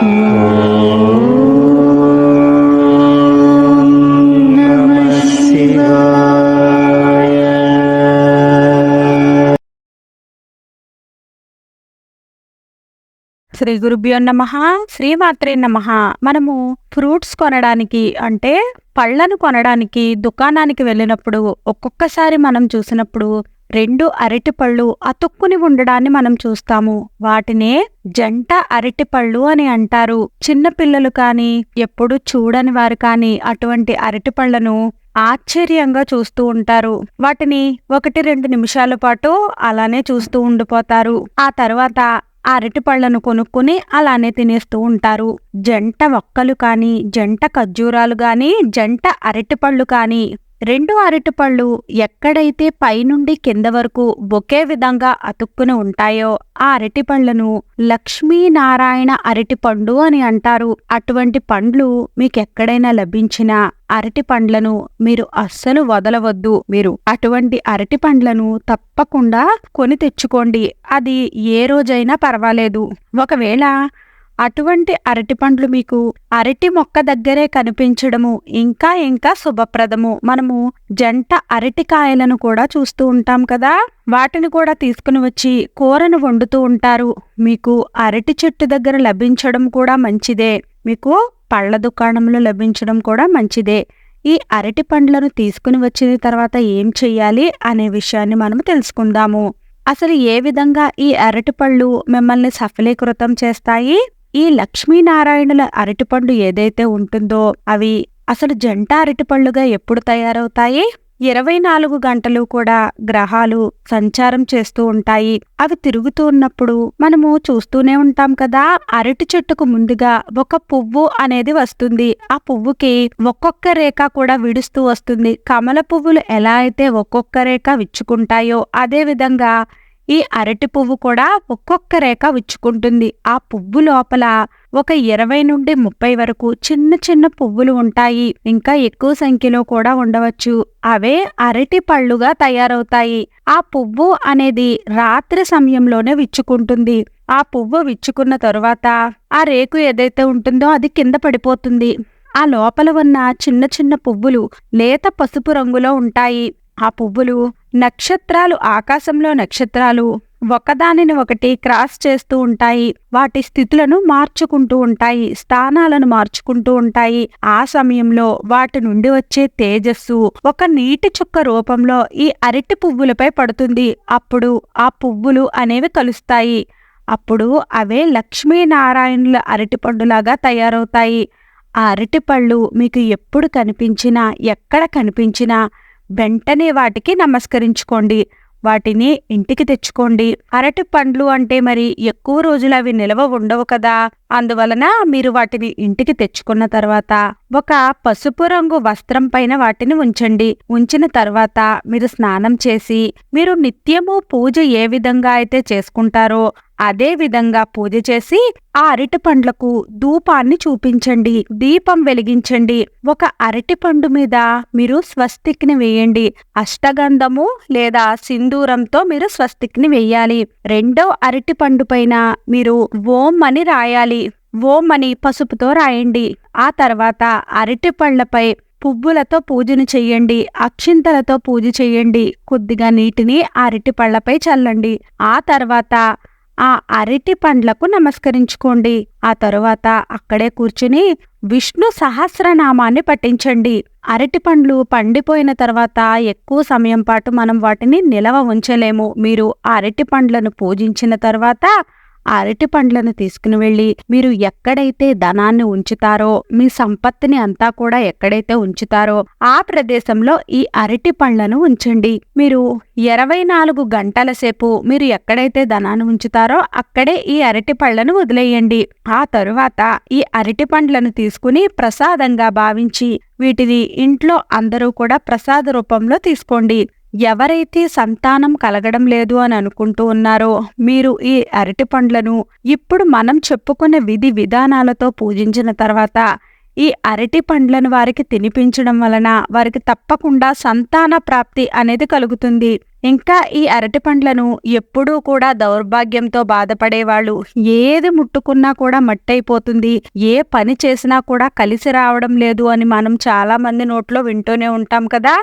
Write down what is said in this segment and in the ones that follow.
శ్రీ గురుభ్యో నమ శ్రీమాత్రే నమ. మనము ఫ్రూట్స్ కొనడానికి అంటే పళ్ళను కొనడానికి దుకాణానికి వెళ్ళినప్పుడు ఒక్కొక్కసారి మనం చూసినప్పుడు రెండు అరటిపళ్ళు అతుక్కుని ఉండడాన్ని మనం చూస్తాము. వాటినే జంట అరటిపళ్ళు అని అంటారు. చిన్నపిల్లలు కానీ ఎప్పుడు చూడని వారు కానీ అటువంటి అరటిపళ్ళను ఆశ్చర్యంగా చూస్తూ ఉంటారు. వాటిని ఒకటి రెండు నిమిషాల పాటు అలానే చూస్తూ ఉండిపోతారు. ఆ తర్వాత ఆ కొనుక్కుని అలానే తినేస్తూ ఉంటారు. జంట ఒక్కలు కానీ జంట ఖర్జూరాలు కానీ జంట అరటిపళ్ళు కానీ రెండు అరటిపళ్ళు ఎక్కడైతే పైనుండి కింద వరకు ఒకే విధంగా అతుక్కుని ఉంటాయో ఆ అరటిపళ్ళను లక్ష్మీనారాయణ అరటిపండు అని అంటారు. అటువంటి పండ్లు మీకెక్కడైనా లభించినా అరటి పండ్లను మీరు అస్సలు వదలవద్దు. మీరు అటువంటి అరటి పండ్లను తప్పకుండా కొని తెచ్చుకోండి. అది ఏ రోజైనా పర్వాలేదు. ఒకవేళ అటువంటి అరటి పండ్లు మీకు అరటి మొక్క దగ్గరే కనిపించడము ఇంకా ఇంకా శుభప్రదము. మనము జంట అరటికాయలను కూడా చూస్తూ ఉంటాం కదా. వాటిని కూడా తీసుకుని వచ్చి కూరను వండుతూ ఉంటారు. మీకు అరటి చెట్టు దగ్గర లభించడం కూడా మంచిదే. మీకు పళ్ళ దుకాణంలో లభించడం కూడా మంచిదే. ఈ అరటి పండ్లను తీసుకుని వచ్చిన తర్వాత ఏం చెయ్యాలి అనే విషయాన్ని మనం తెలుసుకుందాము. అసలు ఏ విధంగా ఈ అరటిపళ్ళు మిమ్మల్ని సఫలీకృతం చేస్తాయి? ఈ లక్ష్మీనారాయణుల అరటిపండు ఏదైతే ఉంటుందో అవి అసలు జంట అరటిపళ్ళుగా ఎప్పుడు తయారవుతాయి? ఇరవై నాలుగు గంటలు కూడా గ్రహాలు సంచారం చేస్తూ ఉంటాయి. అవి తిరుగుతూ ఉన్నప్పుడు మనము చూస్తూనే ఉంటాం కదా? అరటి చెట్టుకు ముందుగా ఒక పువ్వు అనేది వస్తుంది. ఆ పువ్వుకి ఒక్కొక్క రేఖ కూడా విడుస్తూ వస్తుంది. కమల పువ్వులు ఎలా అయితే ఒక్కొక్క రేఖ విచ్చుకుంటాయో అదే విధంగా ఈ అరటి పువ్వు కూడా ఒక్కొక్క రేఖ విచ్చుకుంటుంది. ఆ పువ్వు లోపల ఒక ఇరవై నుండి ముప్పై వరకు చిన్న చిన్న పువ్వులు ఉంటాయి. ఇంకా ఎక్కువ సంఖ్యలో కూడా ఉండవచ్చు. అవే అరటి పళ్ళుగా తయారవుతాయి. ఆ పువ్వు అనేది రాత్రి సమయంలోనే విచ్చుకుంటుంది. ఆ పువ్వు విచ్చుకున్న తరువాత ఆ రేకు ఏదైతే ఉంటుందో అది కింద పడిపోతుంది. ఆ లోపల ఉన్న చిన్న చిన్న పువ్వులు లేత పసుపు రంగులో ఉంటాయి. ఆ పువ్వులు నక్షత్రాలు ఆకాశంలో నక్షత్రాలు ఒకదానిని ఒకటి క్రాస్ చేస్తూ ఉంటాయి. వాటి స్థితులను మార్చుకుంటూ ఉంటాయి స్థానాలను మార్చుకుంటూ ఉంటాయి. ఆ సమయంలో వాటి నుండి వచ్చే తేజస్సు ఒక నీటి చుక్క రూపంలో ఈ అరటి పువ్వులపై పడుతుంది. అప్పుడు ఆ పువ్వులు అనేవి కలుస్తాయి. అప్పుడు అవే లక్ష్మీనారాయణుల అరటిపండులాగా తయారవుతాయి. ఆ అరటిపళ్ళు మీకు ఎప్పుడు కనిపించినా ఎక్కడ కనిపించినా వెంటనే వాటికి నమస్కరించుకోండి. వాటిని ఇంటికి తెచ్చుకోండి. అరటి పండ్లు అంటే మరి ఎక్కువ రోజులు అవి నిల్వ ఉండవు కదా. అందువలన మీరు వాటిని ఇంటికి తెచ్చుకున్న తర్వాత ఒక పసుపు రంగు వస్త్రం పైన వాటిని ఉంచండి. ఉంచిన తర్వాత మీరు స్నానం చేసి మీరు నిత్యము పూజ ఏ విధంగా అయితే చేసుకుంటారో అదే విధంగా పూజ చేసి ఆ అరటి పండ్లకు ధూపాన్ని చూపించండి దీపం వెలిగించండి. ఒక అరటి పండు మీద మీరు స్వస్తిక్ని వేయండి. అష్టగంధము లేదా సింధూరంతో మీరు స్వస్తిక్ని వేయాలి. రెండో అరటి పండు పైన మీరు ఓం అని రాయాలి. ఓం అని పసుపుతో రాయండి. ఆ తర్వాత అరటి పళ్ళపై పువ్వులతో పూజను చెయ్యండి అక్షింతలతో పూజ చెయ్యండి కొద్దిగా నీటిని అరటి పళ్ళపై చల్లండి. ఆ తర్వాత ఆ అరటి పండ్లకు నమస్కరించుకోండి. ఆ తరువాత అక్కడే కూర్చుని విష్ణు సహస్రనామాన్ని పఠించండి. అరటి పండ్లు పండిపోయిన తర్వాత ఎక్కువ సమయం పాటు మనం వాటిని నిలవ ఉంచలేము. మీరు ఆ అరటి పండ్లను పూజించిన తర్వాత అరటి పండ్లను తీసుకుని వెళ్ళి మీరు ఎక్కడైతే ధనాన్ని ఉంచుతారో మీ సంపత్తిని అంతా కూడా ఎక్కడైతే ఉంచుతారో ఆ ప్రదేశంలో ఈ అరటి పండ్లను ఉంచండి. మీరు ఇరవై నాలుగు గంటల సేపు మీరు ఎక్కడైతే ధనాన్ని ఉంచుతారో అక్కడే ఈ అరటి పళ్ళను వదిలేయండి. ఆ తరువాత ఈ అరటి పండ్లను తీసుకుని ప్రసాదంగా భావించి వీటిని ఇంట్లో అందరూ కూడా ప్రసాద రూపంలో తీసుకోండి. ఎవరైతే సంతానం కలగడం లేదు అని అనుకుంటూ ఉన్నారో మీరు ఈ అరటి పండ్లను ఇప్పుడు మనం చెప్పుకునే విధి విధానాలతో పూజించిన తర్వాత ఈ అరటి పండ్లను వారికి తినిపించడం వలన వారికి తప్పకుండా సంతాన ప్రాప్తి అనేది కలుగుతుంది. ఇంకా ఈ అరటి పండ్లను ఎప్పుడూ కూడా దౌర్భాగ్యంతో బాధపడేవాళ్ళు ఏది ముట్టుకున్నా కూడా మట్టయిపోతుంది. ఏ పని చేసినా కూడా కలిసి రావడం లేదు అని మనం చాలా మంది నోట్లో వింటూనే ఉంటాం కదా.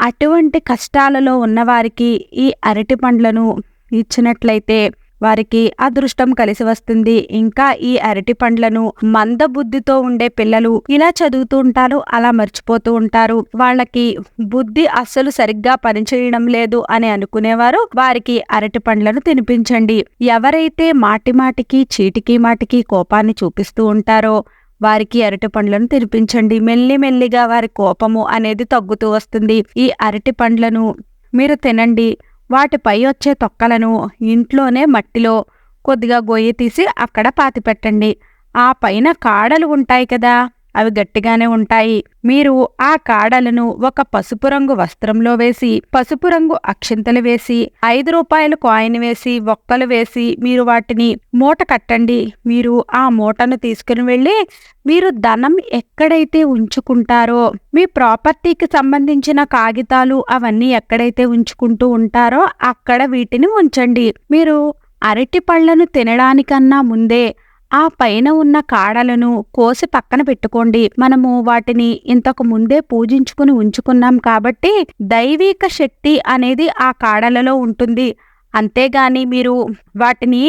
అటువంటి కష్టాలలో ఉన్నవారికి ఈ అరటి పండ్లను ఇచ్చినట్లయితే వారికి అదృష్టం కలిసి వస్తుంది. ఇంకా ఈ అరటి పండ్లను మందబుద్ధితో ఉండే పిల్లలు ఇలా చదువుతూ ఉంటారు అలా మర్చిపోతూ ఉంటారు. వాళ్ళకి బుద్ధి అస్సలు సరిగ్గా పనిచేయడం లేదు అని అనుకునేవారు. వారికి అరటి పండ్లను తినిపించండి. ఎవరైతే మాటి మాటికి చీటికి మాటికి కోపాన్ని చూపిస్తూ ఉంటారో వారికి అరటి పండ్లను తినిపించండి. మెల్లి మెల్లిగా వారి కోపము అనేది తగ్గుతూ వస్తుంది. ఈ అరటి పండ్లను మీరు తినండి. వాటిపై వచ్చే తొక్కలను ఇంట్లోనే మట్టిలో కొద్దిగా గొయ్యి తీసి అక్కడ పాతిపెట్టండి. ఆ పైన కాడలు ఉంటాయి కదా. అవి గట్టిగానే ఉంటాయి. మీరు ఆ కాడలను ఒక పసుపు రంగు వస్త్రంలో వేసి పసుపు రంగు అక్షింతలు వేసి ఐదు రూపాయల కాయిన్ వేసి ఒక్కలు వేసి మీరు వాటిని మూట కట్టండి. మీరు ఆ మూటను తీసుకుని వెళ్ళి మీరు ధనం ఎక్కడైతే ఉంచుకుంటారో మీ ప్రాపర్టీకి సంబంధించిన కాగితాలు అవన్నీ ఎక్కడైతే ఉంచుకుంటూ ఉంటారో అక్కడ వీటిని ఉంచండి. మీరు అరటి పళ్ళను తినడానికన్నా ముందే ఆ పైన ఉన్న కాడలను కోసి పక్కన పెట్టుకోండి. మనము వాటిని ఇంతకు ముందే పూజించుకుని ఉంచుకున్నాం కాబట్టి దైవిక శక్తి అనేది ఆ కాడలలో ఉంటుంది. అంతేగాని మీరు వాటిని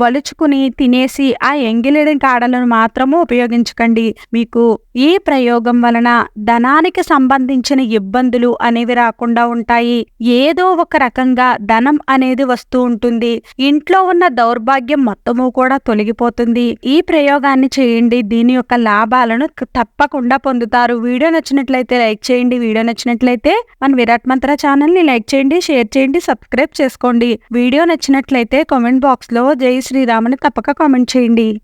బలుచుకుని తినేసి ఆ ఎంగిలిడిన కాడలను మాత్రము ఉపయోగించకండి. మీకు ఈ ప్రయోగం వలన ధనానికి సంబంధించిన ఇబ్బందులు అనేవి రాకుండా ఉంటాయి. ఏదో ఒక రకంగా ధనం అనేది వస్తూ ఉంటుంది. ఇంట్లో ఉన్న దౌర్భాగ్యం మొత్తము కూడా తొలగిపోతుంది. ఈ ప్రయోగాన్ని చేయండి. దీని యొక్క లాభాలను తప్పకుండా పొందుతారు. వీడియో నచ్చినట్లయితే లైక్ చేయండి. వీడియో నచ్చినట్లయితే మన విరాట్ మంత్ర ఛానల్ని లైక్ చేయండి షేర్ చేయండి సబ్స్క్రైబ్ చేసుకోండి. వీడియో నచ్చినట్లయితే కామెంట్ బాక్స్లో జై శ్రీరామని తప్పక కామెంట్ చేయండి.